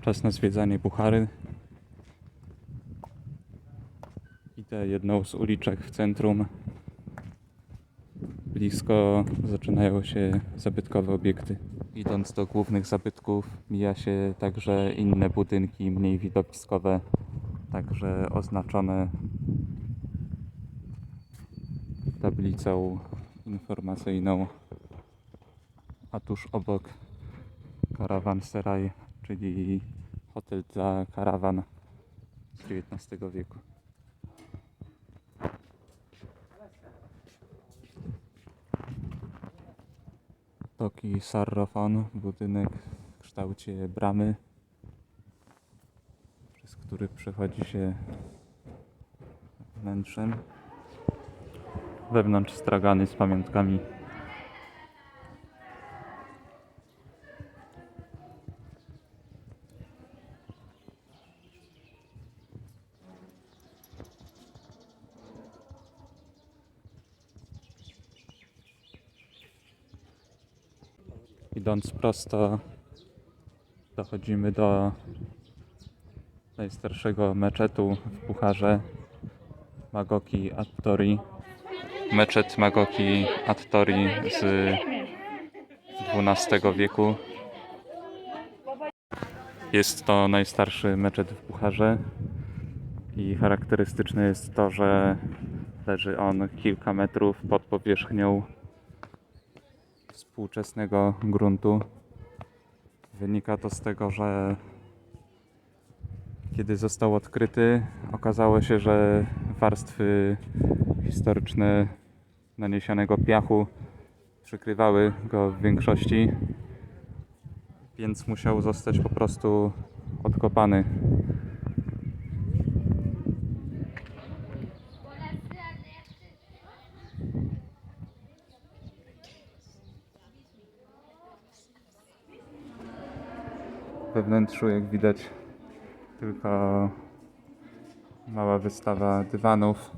Czas na zwiedzanie Buchary. Idę jedną z uliczek w centrum. Blisko zaczynają się zabytkowe obiekty. Idąc do głównych zabytków, mija się także inne budynki mniej widowiskowe, także oznaczone tablicą informacyjną. A tuż obok Karawanseraj, czyli hotel dla karawan z XIX wieku. Toki Sarrofon, budynek w kształcie bramy, przez który przechodzi się wnętrzem. Wewnątrz stragany z pamiątkami. Idąc prosto, dochodzimy do najstarszego meczetu w Pucharze, Magoki Attori. Meczet Magoki Attori z XII wieku. Jest to najstarszy meczet w Pucharze i charakterystyczne jest to, że leży on kilka metrów pod powierzchnią współczesnego gruntu. Wynika to z tego, że kiedy został odkryty, okazało się, że warstwy historyczne naniesionego piachu przykrywały go w większości, więc musiał zostać po prostu odkopany. We wnętrzu, jak widać, tylko mała wystawa dywanów,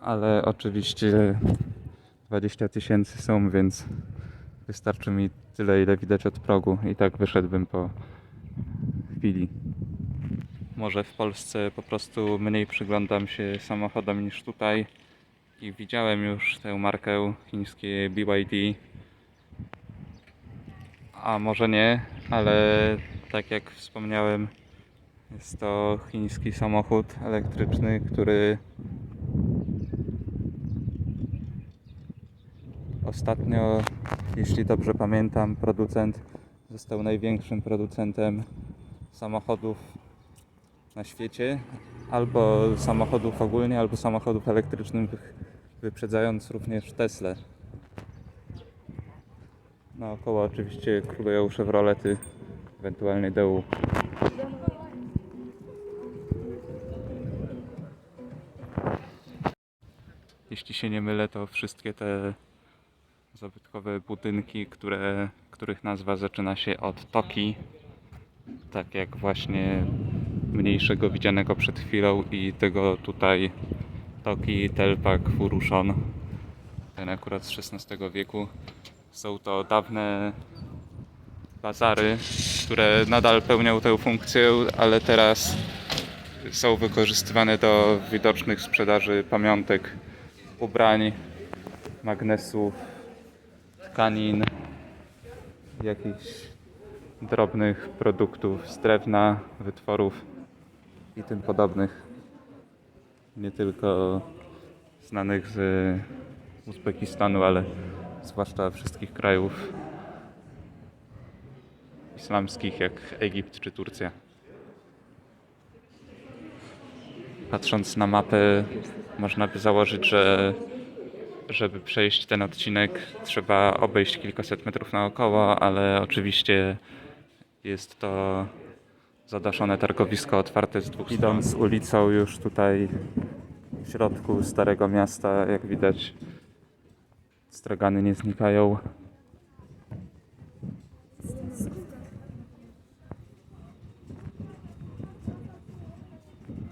ale oczywiście 20 tysięcy są, więc wystarczy mi tyle, ile widać od progu. I tak wyszedłbym po chwili. Może w Polsce po prostu mniej przyglądam się samochodom niż tutaj. I widziałem już tę markę chińskie BYD, a może nie, ale tak jak wspomniałem, jest to chiński samochód elektryczny, który ostatnio, jeśli dobrze pamiętam, producent został największym producentem samochodów na świecie, albo samochodów ogólnie, albo samochodów elektrycznych, wyprzedzając również Tesla. Naokoło oczywiście królują Chevrolety, ewentualnie Deu. Jeśli się nie mylę, to wszystkie te zabytkowe budynki, które, których nazwa zaczyna się od Toki, tak jak właśnie mniejszego widzianego przed chwilą i tego tutaj Toki, Telpak, Furushon, ten akurat z XVI wieku. Są to dawne bazary, które nadal pełnią tę funkcję, ale teraz są wykorzystywane do widocznych sprzedaży pamiątek, ubrań, magnesów, tkanin, jakichś drobnych produktów z drewna, wytworów i tym podobnych. Nie tylko znanych z Uzbekistanu, ale zwłaszcza wszystkich krajów islamskich jak Egipt czy Turcja. Patrząc na mapę, można by założyć, że żeby przejść ten odcinek, trzeba obejść kilkaset metrów naokoło, ale oczywiście jest to zadaszone targowisko otwarte z dwóch stron. Idąc ulicą już tutaj w środku Starego Miasta, jak widać, stragany nie znikają.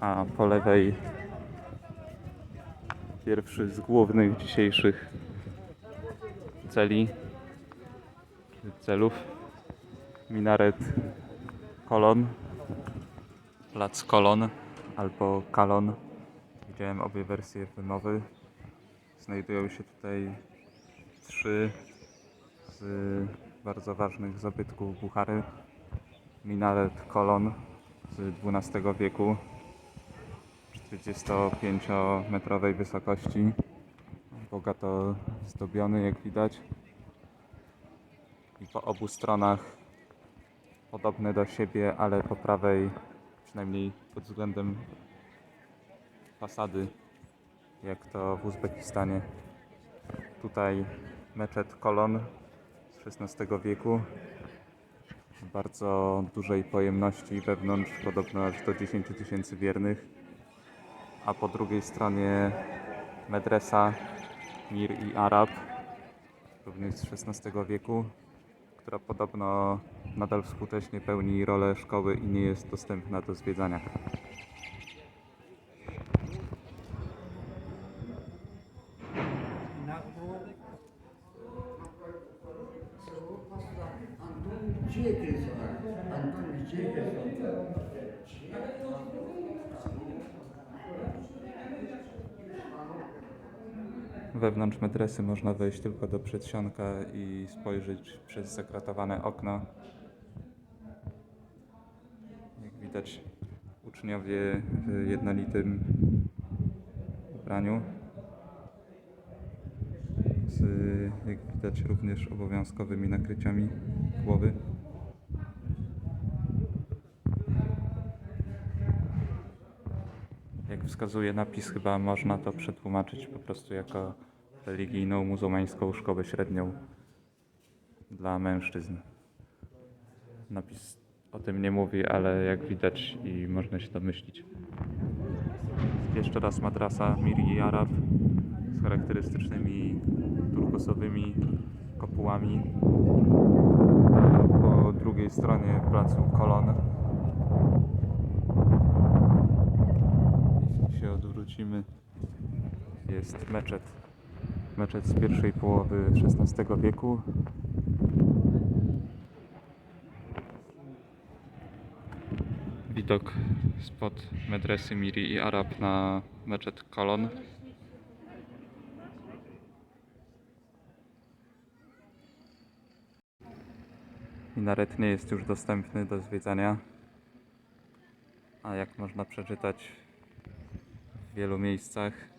A po lewej pierwszy z głównych dzisiejszych celi, celów, minaret Kolon, plac Kolon albo Kalon. Widziałem obie wersje wymowy. Znajdują się tutaj trzy z bardzo ważnych zabytków Buchary. Minaret Kolon z XII wieku, 45-metrowej wysokości, bogato zdobiony jak widać i po obu stronach podobne do siebie, ale po prawej, przynajmniej pod względem fasady, jak to w Uzbekistanie. Tutaj meczet Kolon z XVI wieku, bardzo dużej pojemności wewnątrz, podobno aż do 10 tysięcy wiernych, a po drugiej stronie medresa Mir i Arab, również z XVI wieku, która podobno nadal skutecznie pełni rolę szkoły i nie jest dostępna do zwiedzania. Wewnątrz medresy można wejść tylko do przedsionka i spojrzeć przez zakratowane okno. Jak widać, uczniowie w jednolitym ubraniu. Z, jak widać, również obowiązkowymi nakryciami głowy. Jak wskazuje napis, chyba można to przetłumaczyć po prostu jako religijną muzułmańską szkołę średnią dla mężczyzn. Napis o tym nie mówi, ale jak widać i można się domyślić. Jeszcze raz madrasa Miri Arab z charakterystycznymi turkusowymi kopułami. Po drugiej stronie placu Kolon jeśli się odwrócimy, jest meczet. Meczet z pierwszej połowy XVI wieku. Widok spod medresy Miri i Arab na meczet Kolon. Minaret nie jest już dostępny do zwiedzania. A jak można przeczytać w wielu miejscach,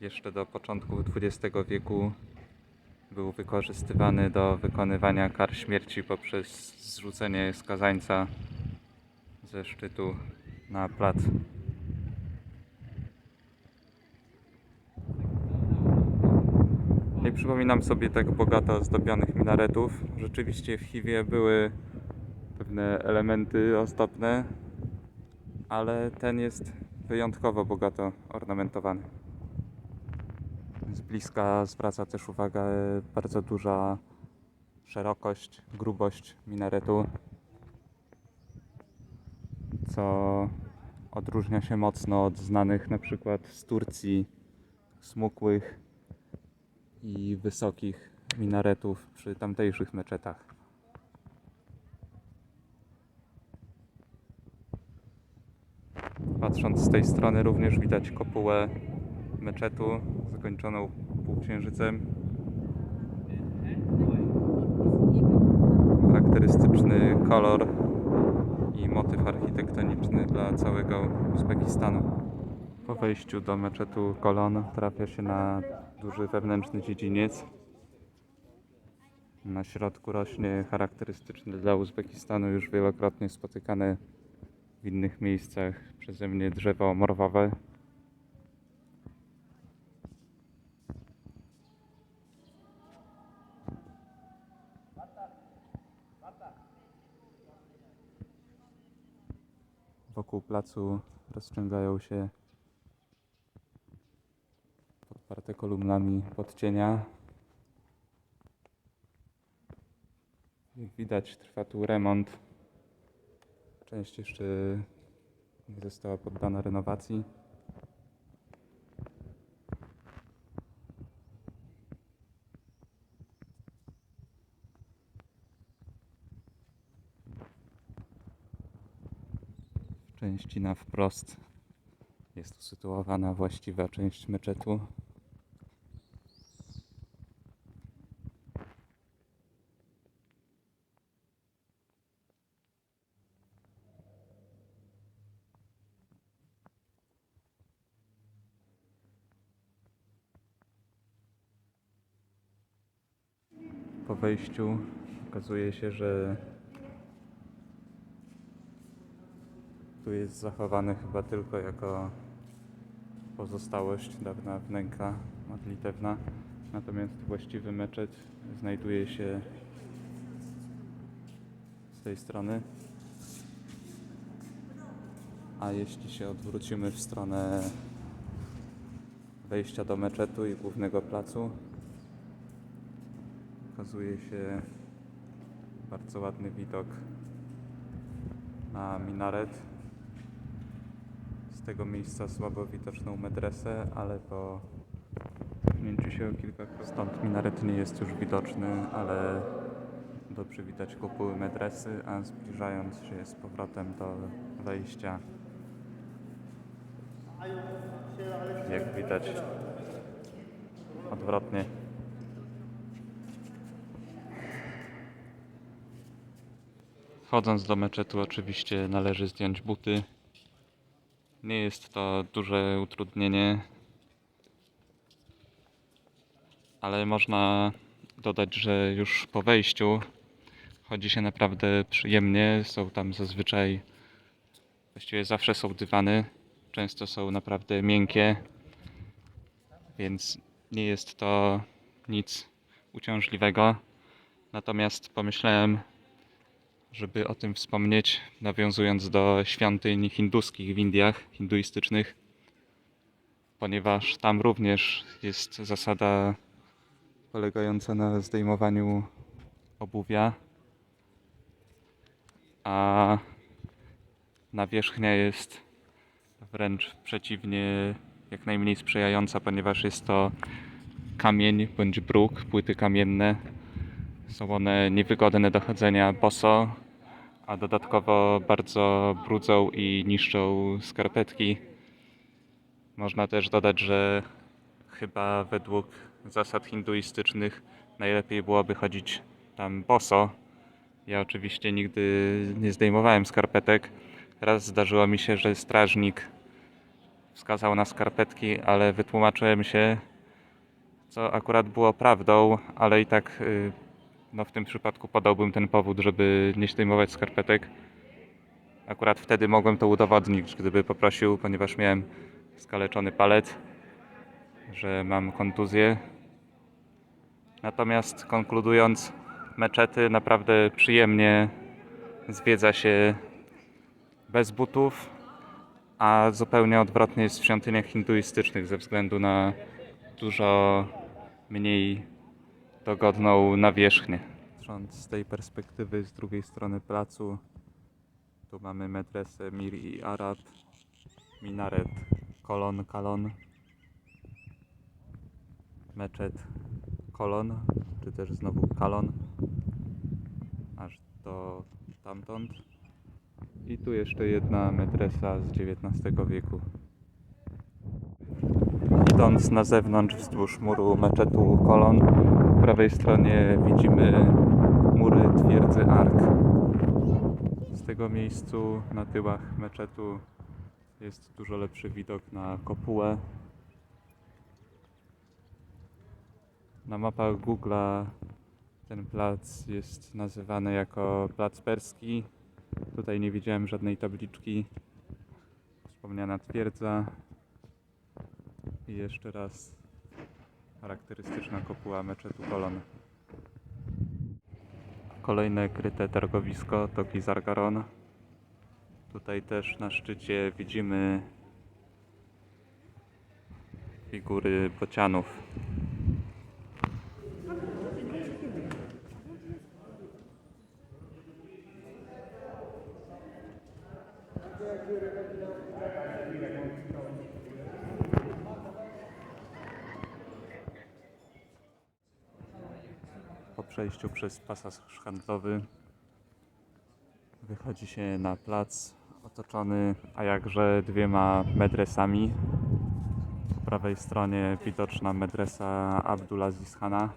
jeszcze do początku XX wieku był wykorzystywany do wykonywania kar śmierci poprzez zrzucenie skazańca ze szczytu na plac. Nie przypominam sobie tak bogato ozdobionych minaretów. Rzeczywiście w Chiwie były pewne elementy ozdobne, ale ten jest wyjątkowo bogato ornamentowany. Z bliska zwraca też uwagę bardzo duża szerokość, grubość minaretu, co odróżnia się mocno od znanych na przykład z Turcji smukłych i wysokich minaretów przy tamtejszych meczetach. Patrząc z tej strony również widać kopułę meczetu zakończoną półksiężycem. Charakterystyczny kolor i motyw architektoniczny dla całego Uzbekistanu. Po wejściu do meczetu Kolon trafia się na duży wewnętrzny dziedziniec. Na środku rośnie charakterystyczne dla Uzbekistanu już wielokrotnie spotykane w innych miejscach przeze mnie drzewo morwowe. Wokół placu rozciągają się podparte kolumnami podcienia. Jak widać trwa tu remont. Część jeszcze nie została poddana renowacji. Części na wprost jest usytuowana właściwa część meczetu. Po wejściu okazuje się, że tu jest zachowany chyba tylko jako pozostałość dawna wnęka modlitewna. Natomiast właściwy meczet znajduje się z tej strony. A jeśli się odwrócimy w stronę wejścia do meczetu i głównego placu, okazuje się bardzo ładny widok na minaret. Z tego miejsca słabo widoczną medresę, ale po cofnięciu się o kilka kroków stąd minaret nie jest już widoczny, ale dobrze widać kopuły medresy, a zbliżając się z powrotem do wejścia jak widać odwrotnie Wchodząc do meczetu oczywiście należy zdjąć buty. Nie jest to duże utrudnienie, ale można dodać, że już po wejściu chodzi się naprawdę przyjemnie. Są tam zazwyczaj, właściwie zawsze są dywany, często są naprawdę miękkie, więc nie jest to nic uciążliwego. Natomiast pomyślałem, żeby o tym wspomnieć, nawiązując do świątyń hinduskich w Indiach, hinduistycznych, ponieważ tam również jest zasada polegająca na zdejmowaniu obuwia, a nawierzchnia jest wręcz przeciwnie, jak najmniej sprzyjająca, ponieważ jest to kamień bądź bruk, płyty kamienne. Są one niewygodne do chodzenia boso, a dodatkowo bardzo brudzą i niszczą skarpetki. Można też dodać, że chyba według zasad hinduistycznych najlepiej byłoby chodzić tam boso. Ja oczywiście nigdy nie zdejmowałem skarpetek. Raz zdarzyło mi się, że strażnik wskazał na skarpetki, ale wytłumaczyłem się, co akurat było prawdą, ale i tak y, no w tym przypadku podałbym ten powód, żeby nie zdejmować skarpetek. Akurat wtedy mogłem to udowodnić, gdyby poprosił, ponieważ miałem skaleczony palec, że mam kontuzję. Natomiast konkludując, meczety naprawdę przyjemnie zwiedza się bez butów, a zupełnie odwrotnie jest w świątyniach hinduistycznych ze względu na dużo mniej dogodną nawierzchnię. Patrząc z tej perspektywy z drugiej strony placu, tu mamy medresę Mir i Arab, minaret Kolon Kalon, meczet Kolon, czy też znowu Kalon, aż do tamtąd. I tu jeszcze jedna medresa z XIX wieku. Idąc na zewnątrz wzdłuż muru meczetu Kolon, prawej stronie widzimy mury twierdzy Ark. Z tego miejscu na tyłach meczetu jest dużo lepszy widok na kopułę. Na mapach Google'a ten plac jest nazywany jako Plac Perski. Tutaj nie widziałem żadnej tabliczki. Wspomniana twierdza. I jeszcze raz charakterystyczna kopuła meczetu Kolon. Kolejne kryte targowisko to Gizargaron. Tutaj też na szczycie widzimy figury bocianów. Przejściu przez pasaż handlowy wychodzi się na plac Otoczony, a jakże dwiema medresami. Po prawej stronie widoczna medresa Abdulaziz Hana,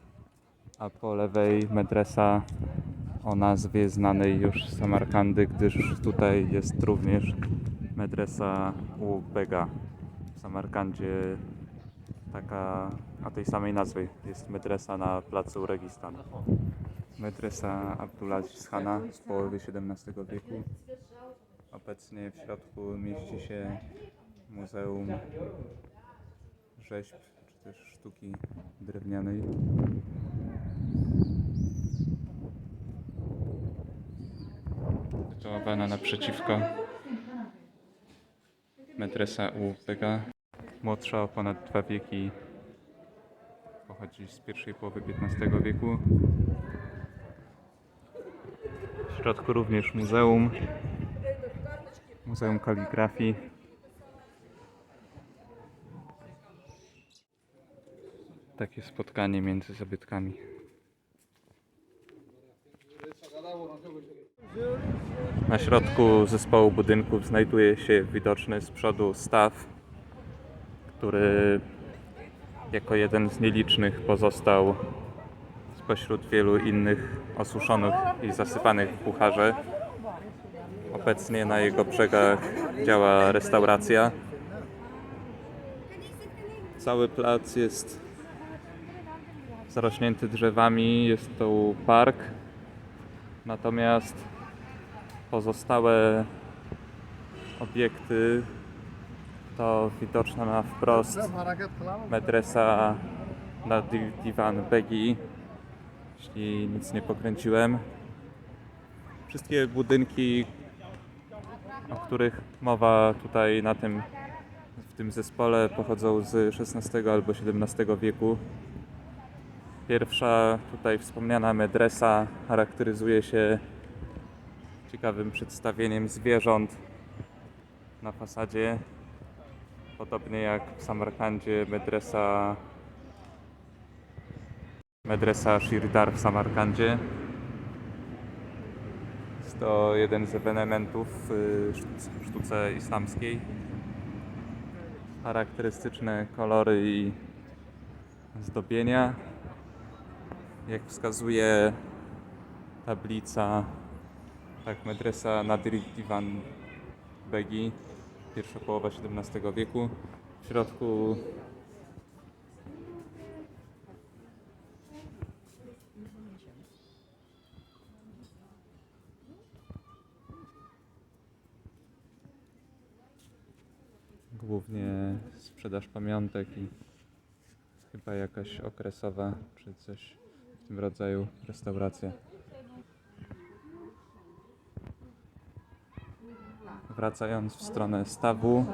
a po lewej medresa o nazwie znanej już z Samarkandy, gdyż tutaj jest również medresa u Bega. W Samarkandzie taka o tej samej nazwie jest medresa na placu Registan. Medresa Abdulaziz Hana z połowy XVII wieku. Obecnie w środku mieści się Muzeum Rzeźb czy też Sztuki Drewnianej. Tytułowana naprzeciwko Medresa u Bega. Młodsza o ponad dwa wieki. Pochodzi z pierwszej połowy XV wieku. W środku również muzeum. Muzeum Kaligrafii. Takie spotkanie między zabytkami. Na środku zespołu budynków znajduje się widoczny z przodu staw, który jako jeden z nielicznych pozostał spośród wielu innych osuszonych i zasypanych w pucharze. Obecnie na jego brzegach działa restauracja. Cały plac jest zarośnięty drzewami, jest to park. Natomiast pozostałe obiekty to widoczna na wprost medresa na Di- Divan Begi, jeśli nic nie pokręciłem. Wszystkie budynki, o których mowa tutaj na tym, w tym zespole pochodzą z XVI albo XVII wieku. Pierwsza tutaj wspomniana medresa charakteryzuje się ciekawym przedstawieniem zwierząt na fasadzie. Podobnie jak w Samarkandzie medresa medresa Shirdar w Samarkandzie. Jest to jeden z ewenementów sztuce, sztuce islamskiej. Charakterystyczne kolory i zdobienia. Jak wskazuje tablica, tak, medresa Nadir Divan Begi, pierwsza połowa XVII wieku. W środku głównie sprzedaż pamiątek i chyba jakaś okresowa czy coś w tym rodzaju restauracja. Wracając w stronę stawu,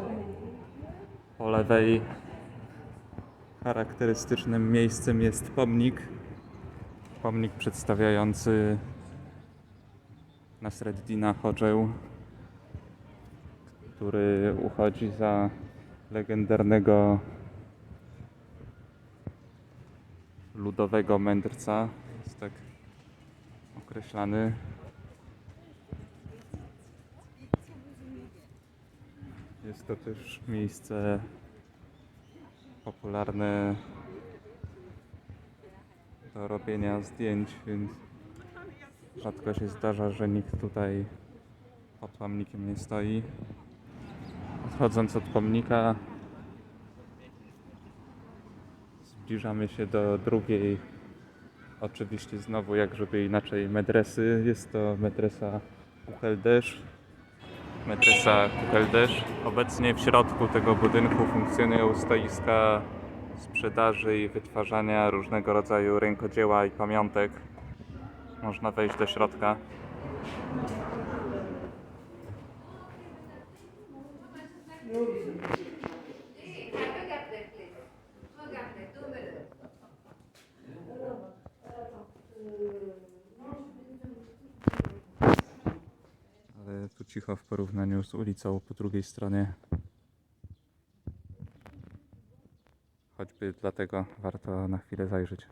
po lewej charakterystycznym miejscem jest pomnik. Pomnik przedstawiający Nasreddina Hodżę, który uchodzi za legendarnego ludowego mędrca. Jest tak określany. Jest to też miejsce popularne do robienia zdjęć, więc rzadko się zdarza, że nikt tutaj pod pomnikiem nie stoi. Odchodząc od pomnika, zbliżamy się do drugiej, oczywiście znowu jak żeby inaczej, medresy. Jest to medresa Kucheldesz. Medresa Kucheldesz. Obecnie w środku tego budynku funkcjonują stoiska sprzedaży i wytwarzania różnego rodzaju rękodzieła i pamiątek. Można wejść do środka. cicha w porównaniu z ulicą po drugiej stronie. Choćby dlatego warto na chwilę zajrzeć.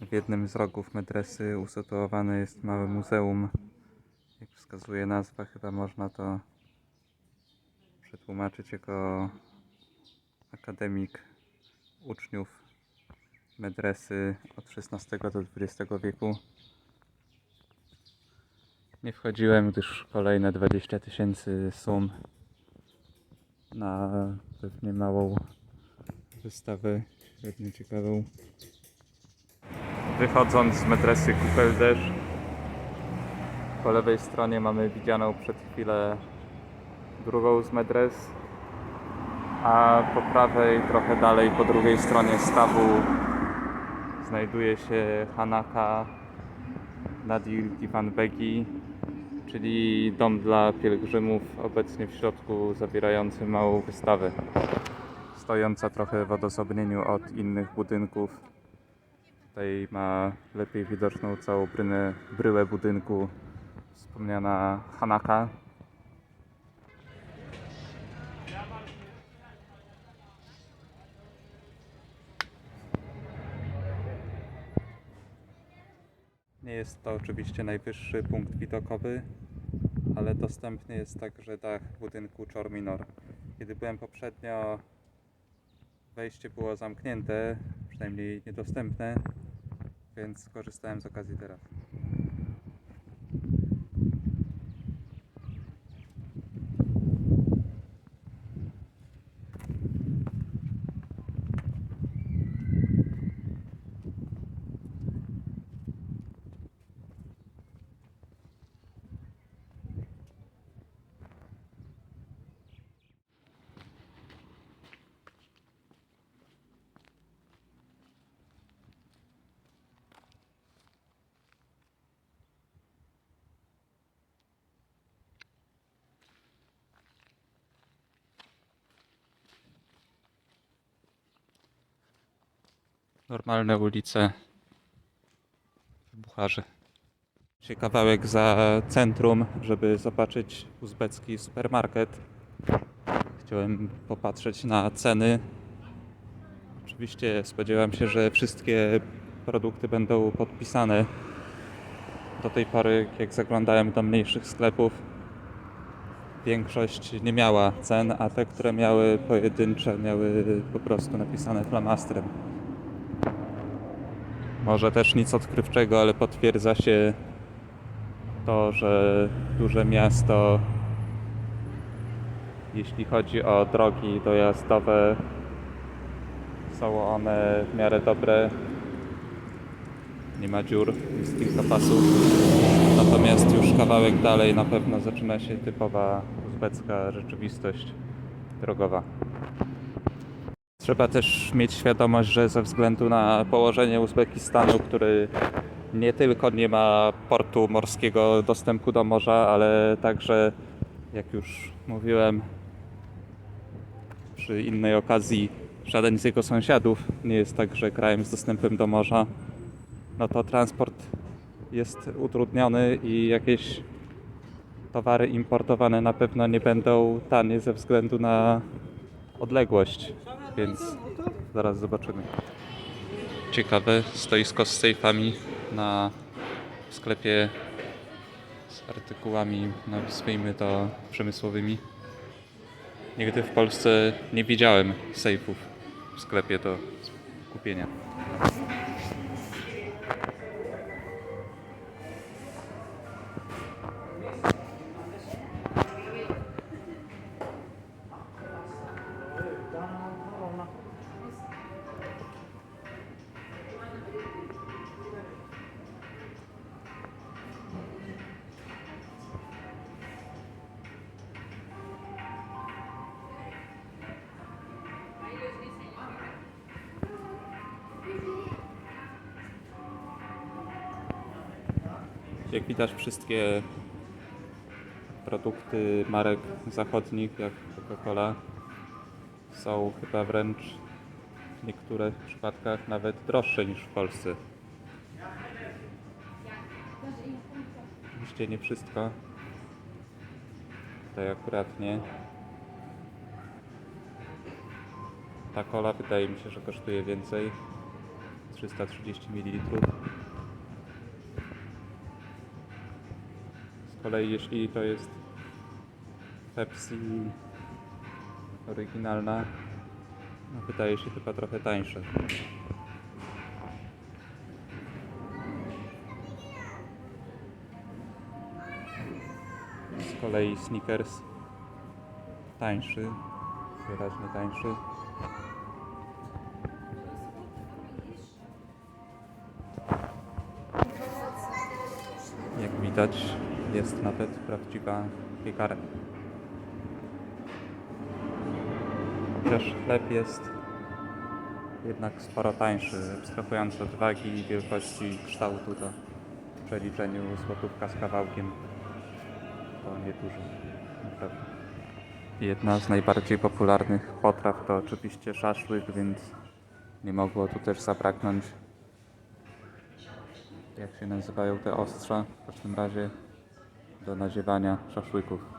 W jednym z rogów medresy usytuowane jest małe muzeum. Jak wskazuje nazwa, chyba można to przetłumaczyć jako akademik uczniów medresy od XVI do XX wieku. Nie wchodziłem, gdyż kolejne 20 tysięcy sum na pewnie małą wystawę, średnio ciekawą. Wychodząc z medresy Kupeldesz, po lewej stronie mamy widzianą przed chwilę drugą z medres, a po prawej, trochę dalej, po drugiej stronie stawu znajduje się Hanaka Nadir Divan Begi, czyli dom dla pielgrzymów, obecnie w środku zawierający małą wystawę. Stojąca trochę w odosobnieniu od innych budynków. Tutaj ma lepiej widoczną całą brynę, bryłę budynku wspomniana Hanaka. Nie jest to oczywiście najwyższy punkt widokowy, ale dostępny jest także dach budynku Chorminor. Kiedy byłem poprzednio, wejście było zamknięte, przynajmniej niedostępne, więc skorzystałem z okazji teraz. Normalne ulice w Bucharze. Się kawałek za centrum, żeby zobaczyć uzbecki supermarket. Chciałem popatrzeć na ceny. Oczywiście spodziewam się, że wszystkie produkty będą podpisane. Do tej pory, jak zaglądałem do mniejszych sklepów, większość nie miała cen, a te, które miały pojedyncze, miały po prostu napisane flamastrem. Może też nic odkrywczego, ale potwierdza się to, że duże miasto, jeśli chodzi o drogi dojazdowe, są one w miarę dobre. Nie ma dziur, jest kilka pasów. Natomiast już kawałek dalej na pewno zaczyna się typowa uzbecka rzeczywistość drogowa. Trzeba też mieć świadomość, że ze względu na położenie Uzbekistanu, który nie tylko nie ma portu morskiego dostępu do morza, ale także, jak już mówiłem przy innej okazji, żaden z jego sąsiadów nie jest także krajem z dostępem do morza, no to transport jest utrudniony i jakieś towary importowane na pewno nie będą tanie ze względu na odległość, więc zaraz zobaczymy. Ciekawe stoisko z sejfami na sklepie z artykułami, nazwijmy to przemysłowymi. Nigdy w Polsce nie widziałem sejfów w sklepie do kupienia. Widać wszystkie produkty marek zachodnich jak Coca-Cola są chyba wręcz w niektórych przypadkach nawet droższe niż w Polsce. Oczywiście nie wszystko. Tutaj akurat nie. Ta kola wydaje mi się, że kosztuje więcej. 330 ml. Kolei jeśli to jest Pepsi oryginalna, no wydaje się chyba trochę tańsze. Z kolei Snickers tańszy, wyraźnie tańszy. Jak widać, jest nawet prawdziwa piekarnia. Chociaż chleb jest jednak sporo tańszy, abstrahując od wagi wielkości kształtu, to w przeliczeniu złotówka z kawałkiem to niedużo, naprawdę. Jedna z najbardziej popularnych potraw to oczywiście szaszłyk, więc nie mogło tu też zabraknąć jak się nazywają te ostrza, w każdym razie do nadziewania szaszłyków.